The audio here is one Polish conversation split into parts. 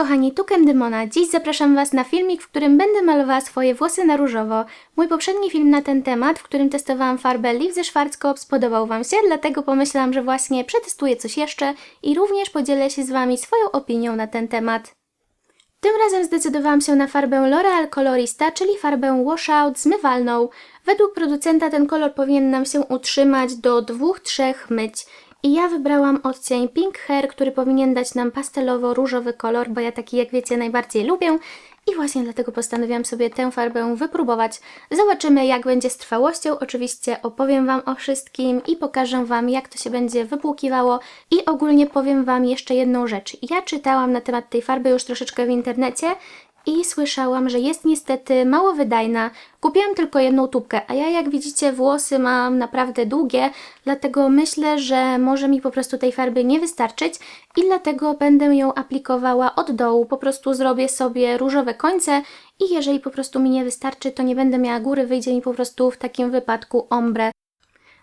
kochani, tu Dymona. Dziś zapraszam Was na filmik, w którym będę malowała swoje włosy na różowo. Mój poprzedni film na ten temat, w którym testowałam farbę Liv ze Schwarzkopf spodobał Wam się, dlatego pomyślałam, że właśnie przetestuję coś jeszcze i również podzielę się z Wami swoją opinią na ten temat. Tym razem zdecydowałam się na farbę L'Oreal Colorista, czyli farbę washout zmywalną. Według producenta ten kolor powinien nam się utrzymać do 2-3 myć. I ja wybrałam odcień Pink Hair, który powinien dać nam pastelowo-różowy kolor, bo ja taki, jak wiecie, najbardziej lubię. I właśnie dlatego postanowiłam sobie tę farbę wypróbować. Zobaczymy, jak będzie z trwałością. Oczywiście opowiem Wam o wszystkim i pokażę Wam, jak to się będzie wypłukiwało. I ogólnie powiem Wam jeszcze jedną rzecz. Ja czytałam na temat tej farby już troszeczkę w internecie i słyszałam, że jest niestety mało wydajna. Kupiłam tylko jedną tubkę, a ja jak widzicie włosy mam naprawdę długie, dlatego myślę, że może mi po prostu tej farby nie wystarczyć i dlatego będę ją aplikowała od dołu. Po prostu zrobię sobie różowe końce i jeżeli po prostu mi nie wystarczy, to nie będę miała góry, wyjdzie mi po prostu w takim wypadku ombre.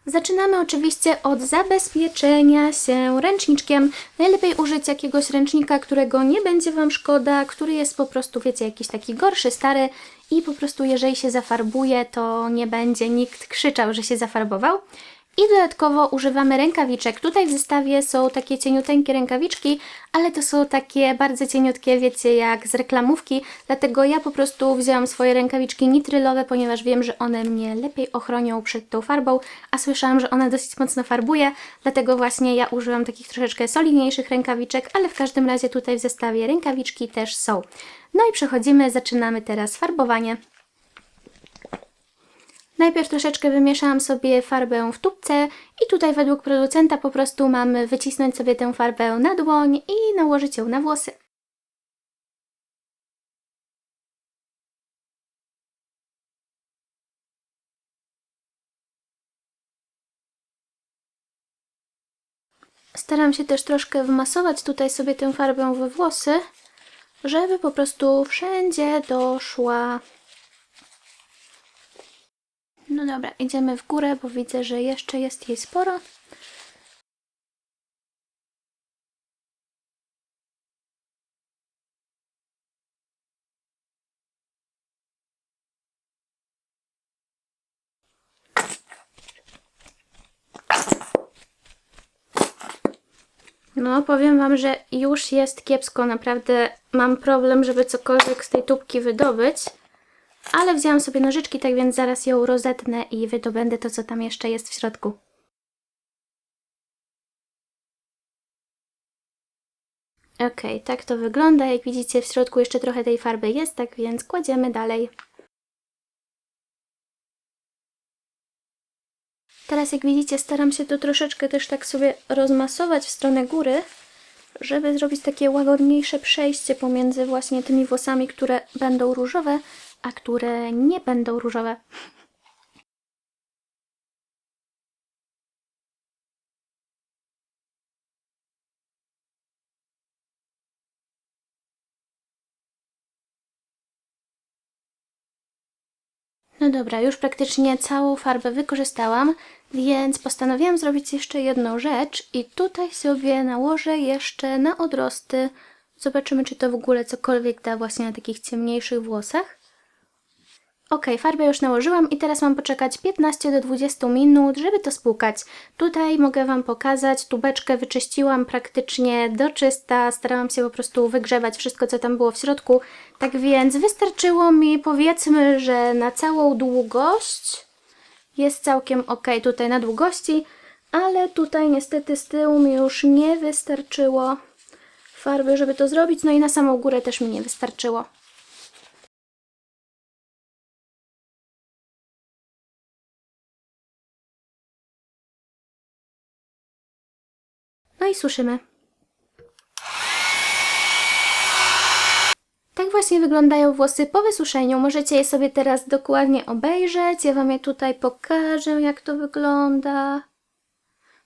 Zaczynamy oczywiście od zabezpieczenia się ręczniczkiem. Najlepiej użyć jakiegoś ręcznika, którego nie będzie Wam szkoda, który jest po prostu, wiecie, jakiś taki gorszy, stary i po prostu jeżeli się zafarbuje, to nie będzie nikt krzyczał, że się zafarbował. I dodatkowo używamy rękawiczek. Tutaj w zestawie są takie cieniuteńkie rękawiczki, ale to są takie bardzo cieniutkie, wiecie, jak z reklamówki. Dlatego ja po prostu wzięłam swoje rękawiczki nitrylowe, ponieważ wiem, że one mnie lepiej ochronią przed tą farbą, a słyszałam, że ona dosyć mocno farbuje, dlatego właśnie ja użyłam takich troszeczkę solidniejszych rękawiczek, ale w każdym razie tutaj w zestawie rękawiczki też są. No i przechodzimy, zaczynamy teraz farbowanie. Najpierw troszeczkę wymieszałam sobie farbę w tubce i tutaj według producenta po prostu mamy wycisnąć sobie tę farbę na dłoń i nałożyć ją na włosy. Staram się też troszkę wmasować tutaj sobie tę farbę we włosy, żeby po prostu wszędzie doszła. No dobra, idziemy w górę, bo widzę, że jeszcze jest jej sporo. No, powiem Wam, że już jest kiepsko. Naprawdę mam problem, żeby cokolwiek z tej tubki wydobyć. Ale wzięłam sobie nożyczki, tak więc zaraz ją rozetnę i wydobędę to, co tam jeszcze jest w środku. Ok, tak to wygląda. Jak widzicie, w środku jeszcze trochę tej farby jest, tak więc kładziemy dalej. Teraz jak widzicie staram się to troszeczkę też tak sobie rozmasować w stronę góry, żeby zrobić takie łagodniejsze przejście pomiędzy właśnie tymi włosami, które będą różowe, a które nie będą różowe. No dobra, już praktycznie całą farbę wykorzystałam, więc postanowiłam zrobić jeszcze jedną rzecz i tutaj sobie nałożę jeszcze na odrosty. Zobaczymy, czy to w ogóle cokolwiek da właśnie na takich ciemniejszych włosach. Ok, farbę już nałożyłam i teraz mam poczekać 15 do 20 minut, żeby to spłukać. Tutaj mogę Wam pokazać, tubeczkę wyczyściłam praktycznie do czysta, starałam się po prostu wygrzebać wszystko, co tam było w środku. Tak więc wystarczyło mi, powiedzmy, że na całą długość jest całkiem ok tutaj na długości, ale tutaj niestety z tyłu mi już nie wystarczyło farby, żeby to zrobić, no i na samą górę też mi nie wystarczyło. Suszymy. Tak właśnie wyglądają włosy po wysuszeniu. Możecie je sobie teraz dokładnie obejrzeć. Ja Wam je tutaj pokażę, jak to wygląda.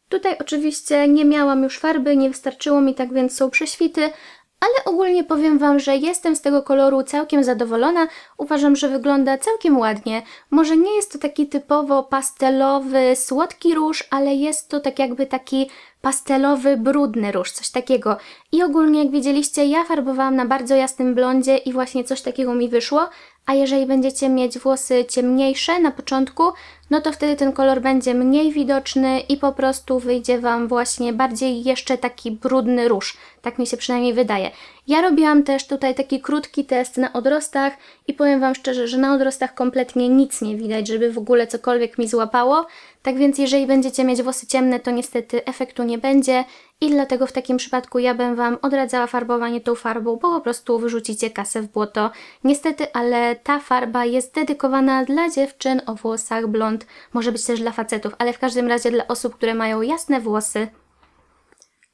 Tutaj oczywiście nie miałam już farby, nie wystarczyło mi, tak więc są prześwity, Ale ogólnie powiem Wam, że jestem z tego koloru całkiem zadowolona. Uważam, że wygląda całkiem ładnie. Może nie jest to taki typowo pastelowy, słodki róż, ale jest to tak jakby taki pastelowy, brudny róż, coś takiego. I ogólnie, jak widzieliście, ja farbowałam na bardzo jasnym blondzie i właśnie coś takiego mi wyszło. A jeżeli będziecie mieć włosy ciemniejsze na początku, no to wtedy ten kolor będzie mniej widoczny i po prostu wyjdzie Wam właśnie bardziej jeszcze taki brudny róż. Tak mi się przynajmniej wydaje. Ja robiłam też tutaj taki krótki test na odrostach i powiem Wam szczerze, że na odrostach kompletnie nic nie widać, żeby w ogóle cokolwiek mi złapało. Tak więc jeżeli będziecie mieć włosy ciemne, to niestety efektu nie będzie i dlatego w takim przypadku ja bym Wam odradzała farbowanie tą farbą, bo po prostu wyrzucicie kasę w błoto. Niestety, ale ta farba jest dedykowana dla dziewczyn o włosach blond, może być też dla facetów, ale w każdym razie dla osób, które mają jasne włosy.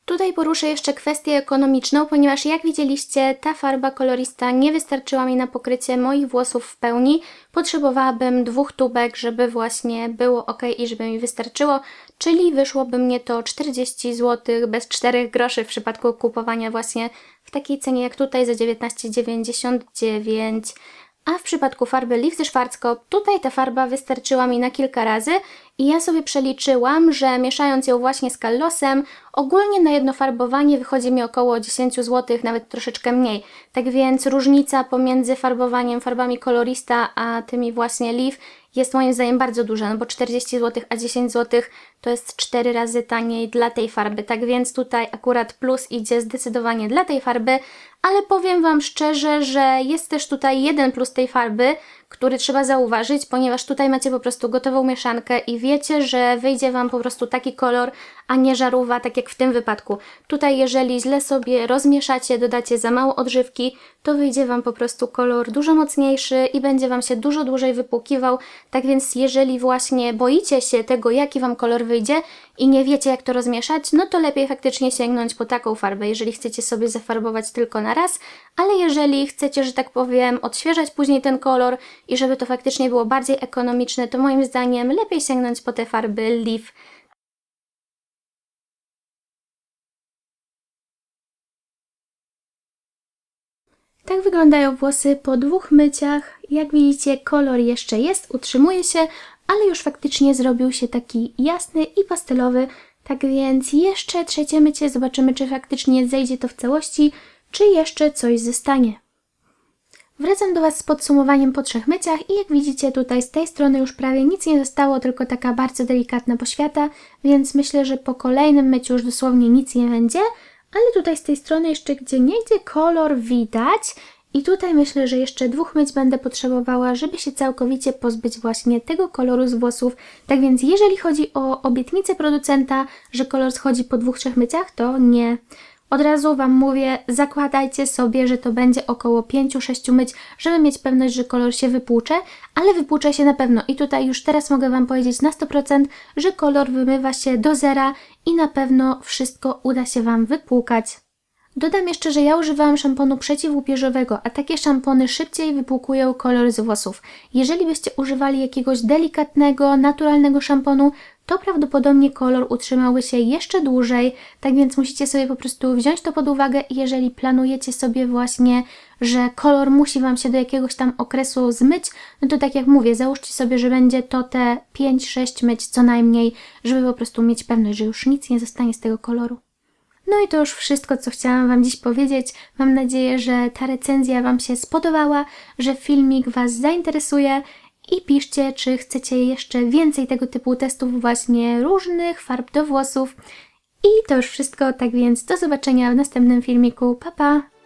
Tutaj poruszę jeszcze kwestię ekonomiczną, ponieważ jak widzieliście, ta farba kolorista nie wystarczyła mi na pokrycie moich włosów w pełni. Potrzebowałabym dwóch tubek, żeby właśnie było ok i żeby mi wystarczyło, czyli wyszłoby mnie to 40 zł bez 4 groszy w przypadku kupowania właśnie w takiej cenie jak tutaj za 19,99 a w przypadku farby ze Schwarzkopf, tutaj ta farba wystarczyła mi na kilka razy i ja sobie przeliczyłam, że mieszając ją właśnie z kallosem, ogólnie na jedno farbowanie wychodzi mi około 10 zł, nawet troszeczkę mniej. Tak więc różnica pomiędzy farbowaniem farbami kolorista, a tymi właśnie Liv jest moim zdaniem bardzo duża, no bo 40 zł, a 10 zł to jest 4 razy taniej dla tej farby. Tak więc tutaj akurat plus idzie zdecydowanie dla tej farby, ale powiem Wam szczerze, że jest też tutaj jeden plus tej farby, który trzeba zauważyć, ponieważ tutaj macie po prostu gotową mieszankę i wiecie, że wyjdzie Wam po prostu taki kolor, a nie żarówa, tak jak w tym wypadku. Tutaj jeżeli źle sobie rozmieszacie, dodacie za mało odżywki, to wyjdzie Wam po prostu kolor dużo mocniejszy i będzie Wam się dużo dłużej wypłukiwał. Tak więc jeżeli właśnie boicie się tego, jaki Wam kolor wyjdzie i nie wiecie jak to rozmieszać, no to lepiej faktycznie sięgnąć po taką farbę, jeżeli chcecie sobie zafarbować tylko na raz, ale jeżeli chcecie, że tak powiem, odświeżać później ten kolor i żeby to faktycznie było bardziej ekonomiczne, to moim zdaniem lepiej sięgnąć po te farby Leaf. Tak wyglądają włosy po dwóch myciach. Jak widzicie, kolor jeszcze jest, utrzymuje się, ale już faktycznie zrobił się taki jasny i pastelowy. Tak więc jeszcze trzecie mycie, zobaczymy czy faktycznie zejdzie to w całości, czy jeszcze coś zostanie. Wracam do Was z podsumowaniem po trzech myciach i jak widzicie tutaj z tej strony już prawie nic nie zostało, tylko taka bardzo delikatna poświata, więc myślę, że po kolejnym myciu już dosłownie nic nie będzie, ale tutaj z tej strony jeszcze gdzie nie gdzie kolor widać i tutaj myślę, że jeszcze dwóch myć będę potrzebowała, żeby się całkowicie pozbyć właśnie tego koloru z włosów. Tak więc jeżeli chodzi o obietnicę producenta, że kolor schodzi po dwóch, trzech myciach, to nie. Od razu Wam mówię, zakładajcie sobie, że to będzie około 5-6 myć, żeby mieć pewność, że kolor się wypłucze, ale wypłucze się na pewno. I tutaj już teraz mogę Wam powiedzieć na 100%, że kolor wymywa się do zera i na pewno wszystko uda się Wam wypłukać. Dodam jeszcze, że ja używałam szamponu przeciwłupieżowego, a takie szampony szybciej wypłukują kolor z włosów. Jeżeli byście używali jakiegoś delikatnego, naturalnego szamponu, to prawdopodobnie kolor utrzymałby się jeszcze dłużej, tak więc musicie sobie po prostu wziąć to pod uwagę i jeżeli planujecie sobie właśnie, że kolor musi Wam się do jakiegoś tam okresu zmyć, no to tak jak mówię, załóżcie sobie, że będzie to te 5-6 myć co najmniej, żeby po prostu mieć pewność, że już nic nie zostanie z tego koloru. No i to już wszystko, co chciałam Wam dziś powiedzieć. Mam nadzieję, że ta recenzja Wam się spodobała, że filmik Was zainteresuje i piszcie, czy chcecie jeszcze więcej tego typu testów właśnie różnych farb do włosów. I to już wszystko, tak więc do zobaczenia w następnym filmiku. Pa, pa!